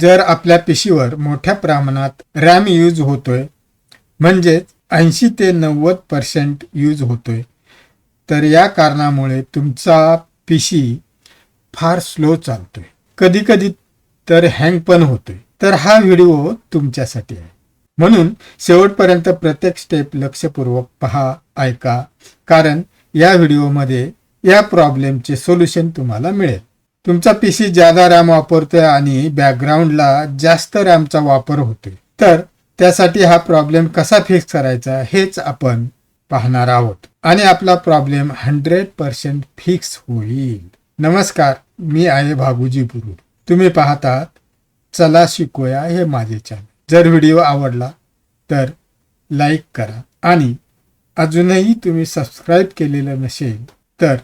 जर आपल्या पिशीवर मोठ्या प्रमाणात रॅम यूज होतोय म्हणजेच ऐंशी ते नव्वद पर्सेंट यूज होतोय तर या कारणामुळे तुमचा पेशी फार स्लो चालतोय. कधी कधी तर हँग पण होतोय. तर हा व्हिडिओ तुमच्यासाठी आहे. म्हणून शेवटपर्यंत प्रत्येक स्टेप लक्षपूर्वक पहा ऐका कारण या व्हिडिओमध्ये या प्रॉब्लेमचे सोल्युशन तुम्हाला मिळेल. तुमचा पीसी जादा रॅम वापरतोय आणि बॅकग्राऊंडला जास्त रॅमचा वापर होतोय. तर त्यासाठी हा प्रॉब्लेम कसा फिक्स करायचा हेच आपण पाहणार आहोत. आणि आपला प्रॉब्लेम हंड्रेड पर्सेंट फिक्स होईल. नमस्कार मी आहे भागूजी गुरु तुम्ही पाहतात चला शिकूया हे माझे चॅनल जर व्हिडिओ आवडला तर लाईक करा. आणि अजूनही तुम्ही सबस्क्राईब केलेलं नसेल तर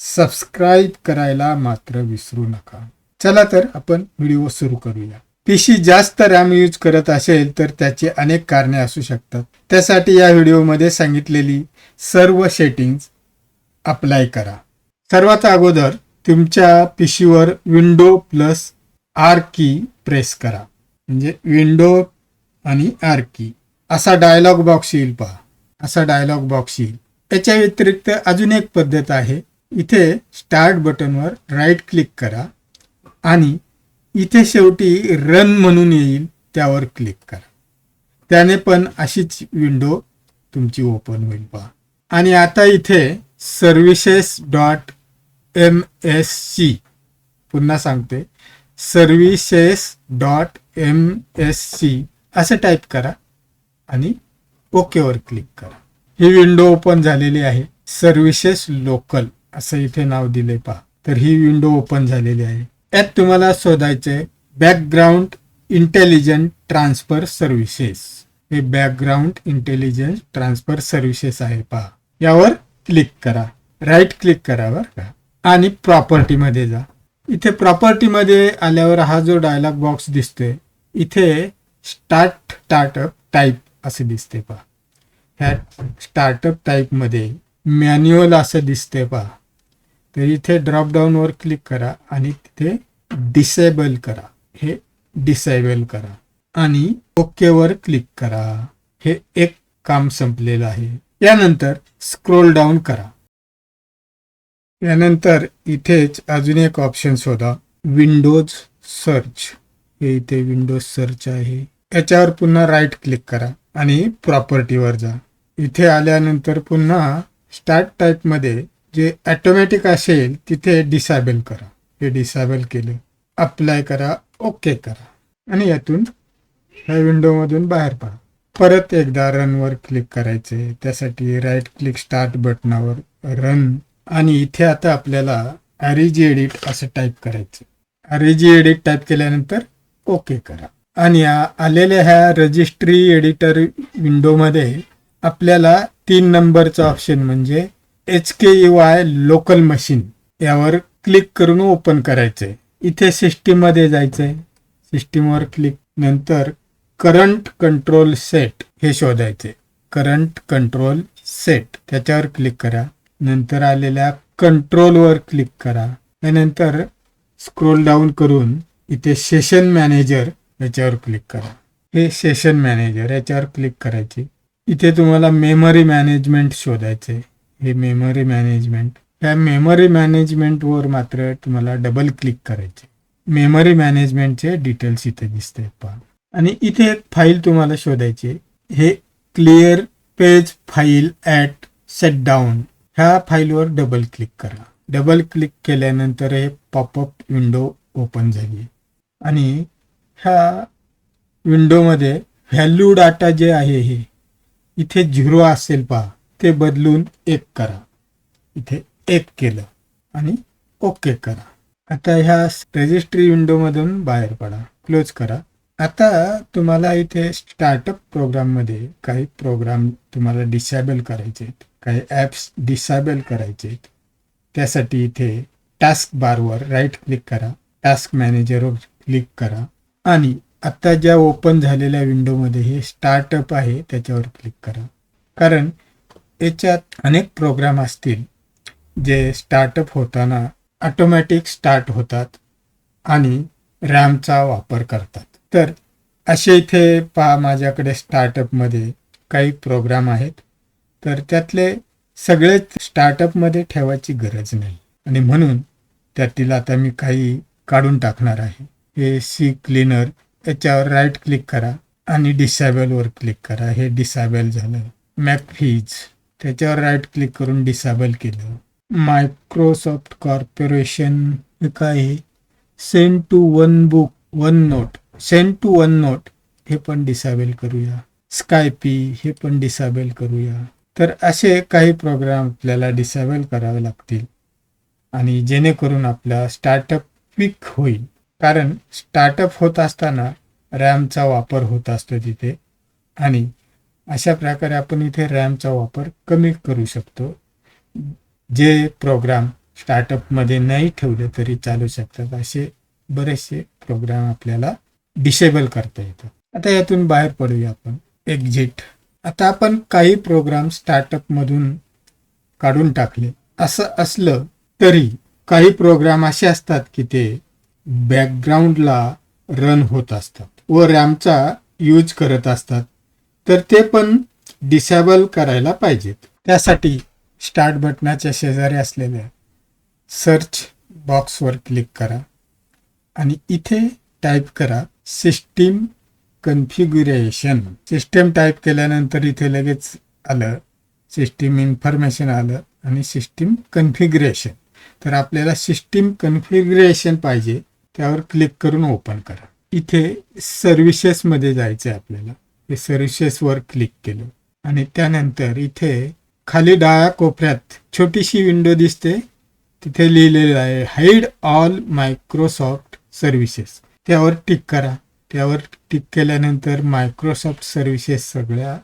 सबस्क्राईब करायला मात्र विसरू नका. चला तर आपण व्हिडिओ सुरू करूया. पीसी जास्त रॅम यूज करत असेल तर त्याची अनेक कारणे असू शकतात. त्यासाठी या व्हिडिओमध्ये सांगितलेली सर्व सेटिंग्ज अप्लाय करा. सर्वात अगोदर तुमच्या पीसीवर window plus R key press करा. म्हणजे विंडो आणि आर की. असा डायलॉग बॉक्स येईल पहा. असा डायलॉग बॉक्स येईल. त्याच्या व्यतिरिक्त अजून एक पद्धत आहे. इथे स्टार्ट बटनवर राईट क्लिक करा आणि इथे शेवटी रन म्हणून येईल त्यावर क्लिक करा. त्याने पण अशीच विंडो तुमची ओपन होईल पहा. आणि आता इथे services dot M S C पुन्हा सांगते. Services dot M S C असं टाईप करा आणि ओकेवर क्लिक करा. ही विंडो ओपन झालेली आहे. सर्व्हिसेस लोकल असं इथे नाव दिले पहा. तर ही विंडो ओपन झालेली आहे. यात तुम्हाला शोधायचे बॅकग्राऊंड इंटेलिजंट ट्रान्सफर सर्व्हिसेस हे बॅकग्राऊंड इंटेलिजंट ट्रान्सफर सर्व्हिसेस आहे पहा. यावर क्लिक करा. राईट क्लिक करा बर का. आणि प्रॉपर्टी मध्ये जा. इथे प्रॉपर्टी मध्ये आल्यावर हा जो डायलॉग बॉक्स दिसतोय इथे स्टार्ट स्टार्टअप टाईप असे दिसते पहा. ह्या स्टार्टअप टाईपमध्ये मॅन्युअल असं दिसते पहा. तर इथे ड्रॉप क्लिक करा आणि तिथे डिसेबल करा. हे डिसेबल करा. आणि ओके वर क्लिक करा. हे एक काम संपलेलं आहे. यानंतर स्क्रोल डाऊन करा. यानंतर इथेच अजून एक ऑप्शन शोधा. विंडोज सर्च हे इथे विंडोज सर्च आहे. याच्यावर पुन्हा राईट क्लिक करा आणि प्रॉपर्टीवर जा. इथे आल्यानंतर पुन्हा स्टार्ट टाईपमध्ये जे ॲटोमॅटिक असेल तिथे डिसेबल करा. हे डिसेबल केलं अप्लाय करा ओके करा. आणि यातून ह्या विंडोमधून बाहेर पडा. परत एकदा रनवर क्लिक करायचे. त्यासाठी राईट क्लिक स्टार्ट बटनावर रन आणि इथे आता आपल्याला आरिजी एडिट असं टाईप करायचं. आरिजी एडिट टाईप केल्यानंतर ओके करा. आणि आलेल्या ह्या रजिस्ट्री एडिटर विंडोमध्ये आपल्याला तीन नंबरचं ऑप्शन म्हणजे H K U I local machine यावर क्लिक करून ओपन करायचंय इथे सिस्टीममध्ये जायचंय सिस्टीमवर क्लिक नंतर करंट कंट्रोल सेट हे शोधायचे. करंट कंट्रोल सेट त्याच्यावर क्लिक करा. नंतर आलेल्या कंट्रोलवर क्लिक करा. त्यानंतर स्क्रोल डाऊन करून इथे सेशन मॅनेजर याच्यावर क्लिक करा. हे सेशन मॅनेजर याच्यावर क्लिक करायचे. इथे तुम्हाला मेमरी मॅनेजमेंट शोधायचे. हे मेमरी मॅनेजमेंट त्या मेमरी मॅनेजमेंटवर मात्र तुम्हाला डबल क्लिक करायचे. मेमरी मॅनेजमेंटचे डिटेल्स इथे दिसते पहा. आणि इथे एक फाईल तुम्हाला शोधायची हे clear page file at set down ह्या फाईलवर डबल क्लिक करा. डबल क्लिक केल्यानंतर हे पॉपअप विंडो ओपन झाली आणि ह्या विंडोमध्ये व्हॅल्यू डाटा जे आहे हे इथे झिरो असेल पहा. ते बदलून एक करा. इथे एक केलं आणि ओके करा. आता ह्या रजिस्ट्री विंडोमधून बाहेर पडा. क्लोज करा. आता तुम्हाला इथे स्टार्टअप प्रोग्राममध्ये काही प्रोग्राम तुम्हाला डिसेबल करायचे आहेत. काही ॲप्स डिसेबल करायचे आहेत. त्यासाठी इथे टास्क बारवर राईट क्लिक करा. टास्क मॅनेजरवर क्लिक करा. आणि आता ज्या ओपन झालेल्या विंडोमध्ये हे स्टार्टअप आहे त्याच्यावर क्लिक करा. कारण याच्यात अनेक प्रोग्राम असतील जे स्टार्टअप होताना ऑटोमॅटिक स्टार्ट होतात आणि रॅमचा वापर करतात. तर असे इथे पहा माझ्याकडे स्टार्टअपमध्ये काही प्रोग्राम आहेत. तर त्यातले सगळेच स्टार्टअपमध्ये ठेवायची गरज नाही. आणि म्हणून त्यातील आता मी काही काढून टाकणार आहे. हे सी क्लीनर याच्यावर राईट क्लिक करा आणि डिसेबलवर क्लिक करा. हे डिसेबल झालं. मॅकफीज त्याच्यावर राईट क्लिक करून डिसेबल केलं. मायक्रोसॉफ्ट कॉर्पोरेशन काय आहे. Send to one book OneNote send to OneNote हे पण डिसेबल करूया. स्कायपी हे पण डिसेबल करूया. तर असे काही प्रोग्राम आपल्याला डिसेबल करावे लागतील. आणि जेणेकरून आपला स्टार्टअप क्विक होईल. कारण स्टार्टअप होत असताना रॅमचा वापर होत असतो तिथे. आणि अशा प्रकारे आपण इथे रॅमचा वापर कमी करू शकतो. जे प्रोग्राम स्टार्टअपमध्ये नाही ठेवले तरी चालू शकतात. असे बरेचसे प्रोग्राम आपल्याला डिसेबल करता येतात. आता यातून बाहेर पडूया आपण. एक्झिट आता आपण काही प्रोग्राम स्टार्टअपमधून काढून टाकले. असं असलं तरी काही प्रोग्राम असे असतात की ते बॅकग्राऊंडला रन होत असतात व रॅमचा यूज करत असतात. तर ते पण डिसेबल करायला पाहिजेत. त्यासाठी स्टार्ट बटनाच्या शेजारी असलेल्या सर्च बॉक्सवर क्लिक करा आणि इथे टाईप करा सिस्टीम कन्फिग्युरेशन सिस्टीम टाईप केल्यानंतर इथे लगेच आलं सिस्टीम इन्फॉर्मेशन आलं आणि सिस्टीम कन्फिग्युरेशन तर आपल्याला सिस्टीम कन्फिग्युरेशन पाहिजे त्यावर क्लिक करून ओपन करा. इथे सर्व्हिसेसमध्ये जायचं आहे आपल्याला. हे सर्विसेसवर क्लिक केलं. आणि त्यानंतर इथे खाली डाव्या कोपऱ्यात छोटीशी विंडो दिसते. तिथे लिहिलेलं आहे हाईड ऑल मायक्रोसॉफ्ट सर्व्हिसेस त्यावर टिक करा. त्यावर टिक केल्यानंतर मायक्रोसॉफ्ट सर्व्हिसेस सगळ्या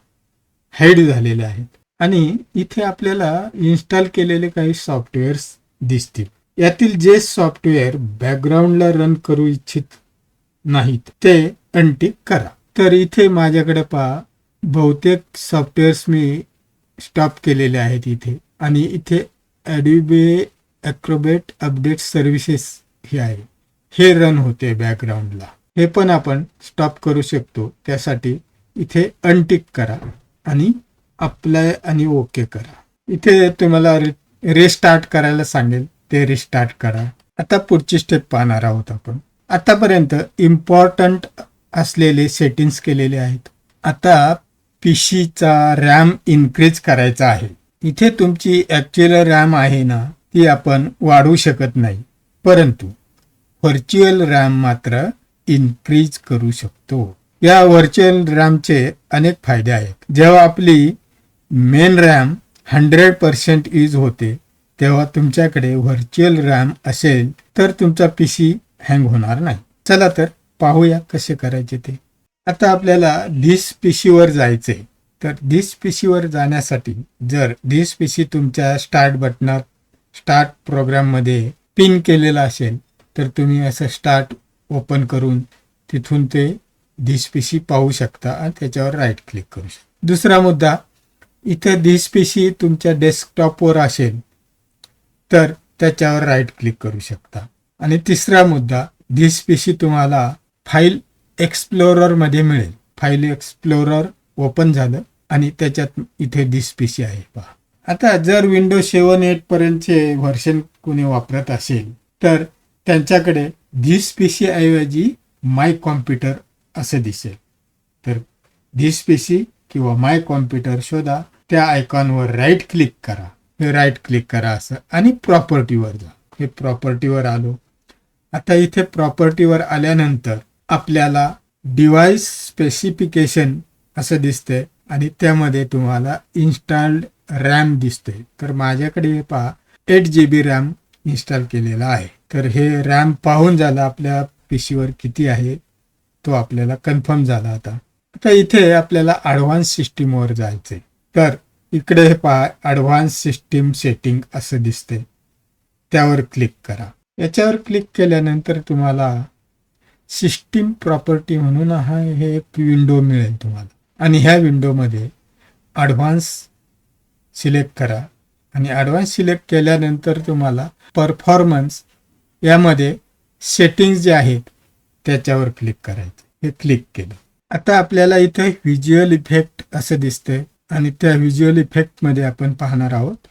हाईड झालेल्या आहेत. आणि इथे आपल्याला इन्स्टॉल केलेले काही सॉफ्टवेअर्स दिसतील. यातील जे सॉफ्टवेअर बॅकग्राऊंडला रन करू इच्छित नाहीत ते अनटिक करा. तर इथे माझ्याकडे पहा बहुतेक सॉफ्टवेअर्स मी स्टॉप केलेले आहेत इथे. आणि इथे ॲडिबे ॲक्रोबेट अपडेट सर्व्हिसेस हे आहे. हे रन होते बॅकग्राऊंडला हे पण आपण स्टॉप करू शकतो. त्यासाठी इथे अनटिक करा आणि अप्लाय आणि ओके करा. इथे तुम्हाला रिस्टार्ट करायला सांगेल. ते रिस्टार्ट करा. आता पुढची स्टेप पाहणार आहोत आपण. आतापर्यंत इम्पॉर्टंट असलेले सेटिंग्स केलेले आहेत. आता पीसीचा रॅम इन्क्रीज करायचा आहे. इथे तुमची ॲक्च्युअल रॅम आहे ना ती आपण वाढवू शकत नाही. परंतु व्हर्च्युअल रॅम मात्र इन्क्रीज करू शकतो. या व्हर्च्युअल रॅमचे अनेक फायदे आहेत. जेव्हा आपली main RAM hundred percent use होते तेव्हा तुमच्याकडे व्हर्च्युअल रॅम असेल तर तुमचा पी सी हँग होणार नाही. चला तर पाहूया कसे करायचे ते. आता आपल्याला धीस पिशीवर जायचे तर धीस पिशीवर जाण्यासाठी जर धीस पिशी तुमच्या स्टार्ट बटनात स्टार्ट प्रोग्राममध्ये पिन केलेला असेल तर तुम्ही असं स्टार्ट ओपन करून तिथून ते धिस पिशी पाहू शकता आणि त्याच्यावर राईट क्लिक करू शकता. दुसरा मुद्दा इथं धिस पिशी तुमच्या डेस्कटॉपवर असेल तर त्याच्यावर राईट क्लिक करू शकता. आणि तिसरा मुद्दा धिस पिशी तुम्हाला फाईल एक्सप्लोररमध्ये मिळेल. फाईल एक्सप्लोरर ओपन झालं आणि त्याच्यात इथे धिस पी सी आहे. पहा. आता जर विंडो सेवन एट पर्यंतचे व्हर्शन कोणी वापरत असेल तर त्यांच्याकडे धिस पी सी ऐवजी माय कॉम्प्युटर असं दिसेल. तर धिस पी सी किंवा माय कॉम्प्युटर शोधा. त्या आयकॉनवर राईट क्लिक करा. हे राईट क्लिक करा असं. आणि प्रॉपर्टीवर जा. हे प्रॉपर्टीवर आलो. आता इथे प्रॉपर्टीवर आल्यानंतर आपल्याला डिव्हाइस स्पेसिफिकेशन असं दिसतंय आणि त्यामध्ये तुम्हाला इन्स्टॉल्ड रॅम दिसते तर माझ्याकडे हे पहा eight G B RAM install केलेला आहे. तर हे रॅम पाहून झालं आपल्या पी सीवर किती आहे तो आपल्याला कन्फर्म झाला आता. आता इथे आपल्याला ॲडव्हान्स सिस्टीमवर जायचे तर इकडे हे पहा ॲडव्हान्स सिस्टीम सेटिंग असं दिसते त्यावर क्लिक करा. याच्यावर क्लिक केल्यानंतर तुम्हाला सिस्टीम प्रॉपर्टी म्हणून हा हे एक विंडो मिळेल तुम्हाला. आणि ह्या विंडोमध्ये ॲडव्हान्स सिलेक्ट करा. आणि ॲडव्हान्स सिलेक्ट केल्यानंतर तुम्हाला परफॉर्मन्स यामध्ये सेटिंग्ज जे आहेत त्याच्यावर क्लिक करायचं. हे क्लिक केलं. आता आपल्याला इथे व्हिज्युअल इफेक्ट असं दिसतंय. आणि त्या व्हिज्युअल इफेक्टमध्ये आपण पाहणार आहोत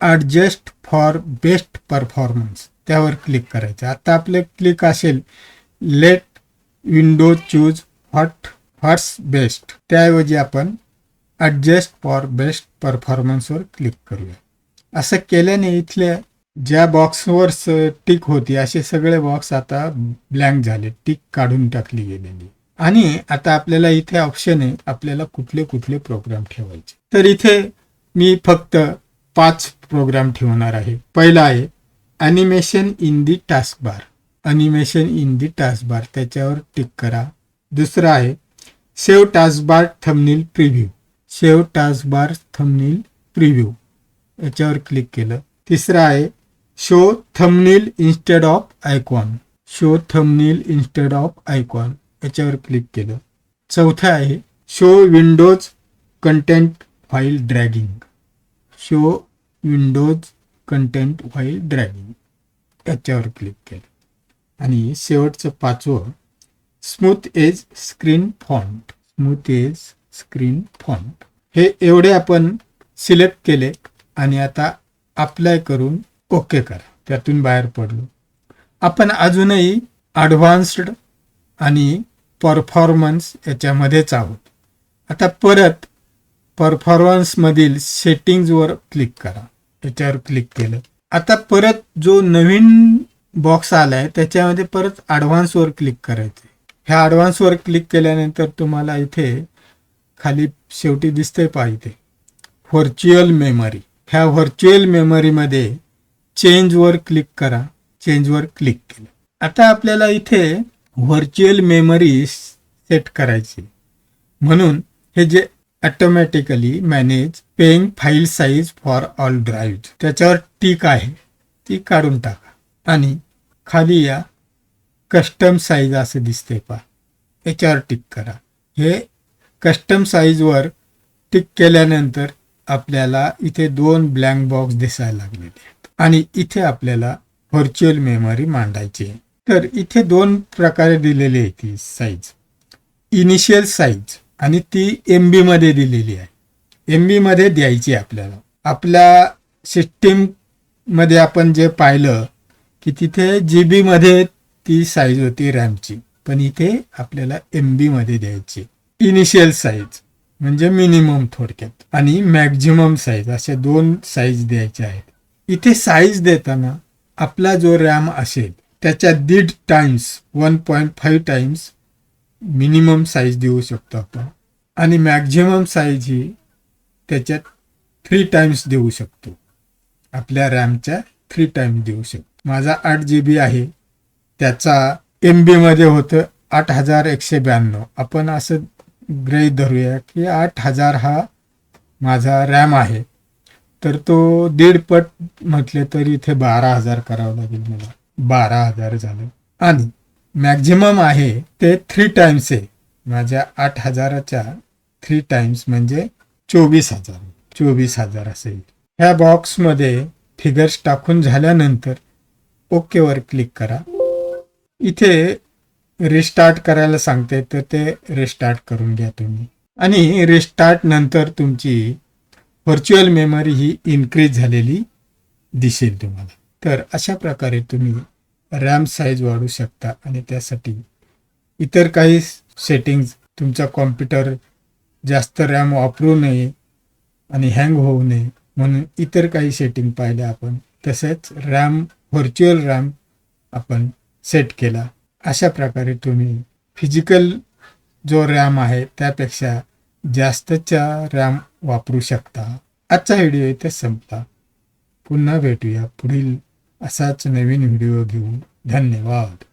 ॲडजस्ट फॉर बेस्ट परफॉर्मन्स त्यावर क्लिक करायचं. आता आपलं क्लिक असेल let window choose what what's best त्याऐवजी आपण ॲडजस्ट फॉर बेस्ट परफॉर्मन्सवर क्लिक करूया. असं केल्याने इथल्या ज्या बॉक्सवर टिक होती असे सगळे बॉक्स आता ब्लँक झाले टिक काढून टाकली गेलेली. आणि आता आपल्याला इथे ऑप्शन आहे आपल्याला कुठले कुठले प्रोग्राम ठेवायचे. तर इथे मी फक्त पाच प्रोग्राम ठेवणार आहे. पहिला आहे animation in the task bar animation in the task bar त्याच्यावर टिक करा. दुसरं आहे save task bar thumbnail preview save task bar thumbnail preview याच्यावर क्लिक केलं. तिसरं आहे show thumbnail instead of icon show thumbnail instead of icon याच्यावर click केलं. चौथं आहे show windows content file dragging show windows content file dragging याच्यावर click केलं. आणि शेवटचं पाचवं smooth edge screen font. Smooth edge screen font. हे एवढे आपण सिलेक्ट केले आणि आता अप्लाय करून ओके करा. त्यातून बाहेर पडलो. आपण अजूनही ॲडव्हान्स्ड आणि परफॉर्मन्स याच्यामध्येच आहोत. आता परत परफॉर्मन्समधील सेटिंग्जवर क्लिक करा. याच्यावर क्लिक केलं. आता परत जो नवीन बॉक्स आलाय त्याच्यामध्ये परत ॲडव्हान्सवर क्लिक करायचं ह्या ॲडव्हान्सवर क्लिक केल्यानंतर तुम्हाला इथे खाली शेवटी दिसते पाहिजे व्हर्च्युअल मेमरी ह्या व्हर्च्युअल मेमरीमध्ये चेंजवर क्लिक करा चेंजवर क्लिक केलं. आता आपल्याला इथे व्हर्च्युअल मेमरी सेट करायची म्हणून हे जे automatically manage paging file size for all drive त्याच्यावर टीक आहे. ती काढून टाका. आणि खाली या. कस्टम साईज असं दिसते पा याच्यावर टिक करा. हे कस्टम साईजवर टिक केल्यानंतर आपल्याला इथे दोन ब्लँक बॉक्स दिसायला लागलेले आहेत. आणि इथे आपल्याला व्हर्च्युअल मेमरी मांडायची तर इथे दोन प्रकारे दिलेली आहे ती साईज इनिशियल साईज आणि ती एममध्ये दिलेली आहे. एममध्ये द्यायची आपल्याला. आपल्या सिस्टीममध्ये आपण जे पाहिलं की तिथे जी मध्ये ती साईज होती रॅमची पण इथे आपल्याला एममध्ये द्यायची. इनिशियल साईज म्हणजे मिनिमम थोडक्यात. आणि मॅक्झिमम साईज अशा दोन साईज द्यायच्या आहेत. इथे साईज देताना आपला जो रॅम असेल त्याच्या दीड times one point five times minimum size देऊ शकतो आपण. आणि मॅक्झिमम साईज ही त्याच्यात थ्री टाइम्स देऊ शकतो. आपल्या रॅमच्या थ्री टाइम्स देऊ शकतो. माझा आठ जी बी आहे. त्याचा एम बीमध्ये होतं आठ हजार एकशे ब्याण्णव. आपण असं गृहीत धरूया की आठ हजार हा माझा रॅम आहे. तर तो दीड पट म्हटले तर इथे बारा हजार करावं लागेल मला. बारा हजार झालं. आणि मॅक्झिमम आहे ते थ्री टाइम्स आहे. माझ्या आठ हजाराच्या थ्री टाइम्स म्हणजे चोवीस हजार. चोवीस हजार असेल. ह्या बॉक्समध्ये फिगर्स टाकून झाल्यानंतर ओकेवर क्लिक करा. इथे रिस्टार्ट करायला सांगते तर ते रिस्टार्ट करून घ्या तुम्ही. आणि रिस्टार्ट नंतर तुमची व्हर्च्युअल मेमरी ही इन्क्रीज झालेली दिसेल तुम्हाला. तर अशा प्रकारे तुम्ही रॅम साईज वाढू शकता आणि त्यासाठी इतर काही सेटिंग्ज तुमचा कॉम्प्युटर जास्त रॅम वापरू नये आणि हँग होऊ नये म्हणून इतर काही सेटिंग पाहिल्या आपण तसेच रॅम व्हर्च्युअल रॅम आपण सेट केला. अशा प्रकारे तुम्ही फिजिकल जो रॅम आहे त्यापेक्षा जास्तच्या रॅम वापरू शकता. आजचा व्हिडिओ इथे संपला पुन्हा भेटूया पुढील असाच नवीन व्हिडिओ घेऊन. धन्यवाद.